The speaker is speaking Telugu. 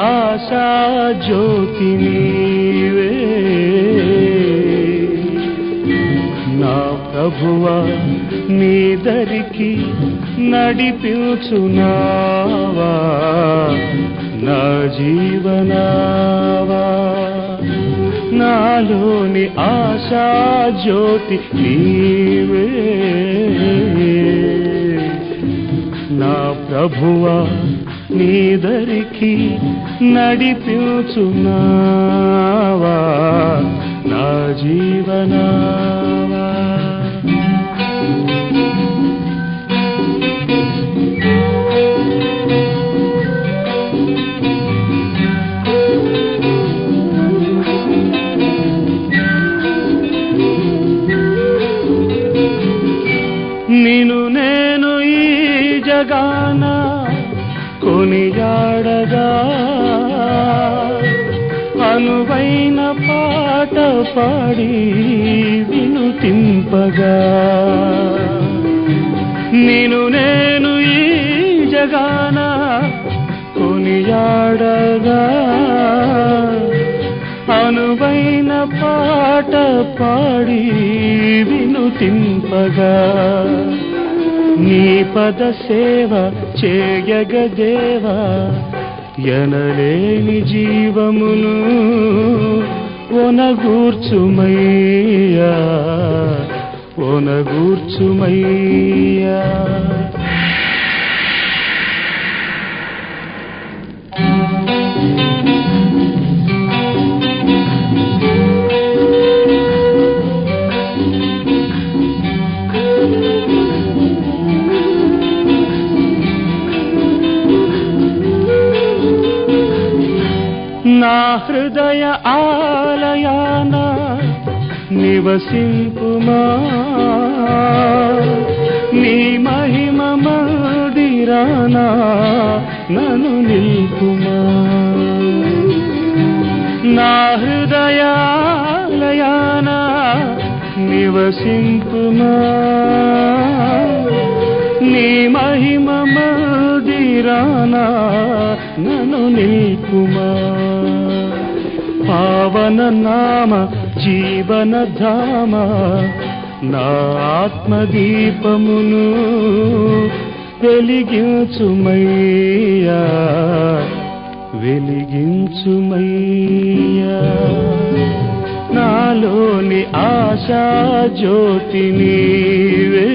ఆశా జ్యోతి నీవే. నా ప్రభువా నీ దరికి నడిపించునావా. నా జీవనావా. నాలోని ఆశా జ్యోతి నీవే. నా ప్రభువా నీదరికి నడిపించున్నావా? నా జీవనావా? నిను నేను ఈ జగానా కొనియాడగా. అనువైన పాట పాడి వినుతింపగా నేను నేను ఈ జగాన కొనియాడగా. అనువైన పాట పాడి వినుతింపగా నీ పద సేవ చేయగదేవా ఎనలేని జీవమును ఒనగూర్చుమయ్యా ఒనగూర్చుమయ్యా. నా హృదయ ఆలయాన నివసింపుమా. నీ మహిమ మందిరానా నను నిల్పుమా. నా హృదయాలయాన నివసింపుమా. నీ మహిమ మందిరానా నను నిల్పుమా? పావన నామ జీవన ధామ నా ఆత్మదీపమును వెలిగించుమయ్యా వెలిగించుమయ్యా. నాలోని ఆశా జ్యోతి నీవే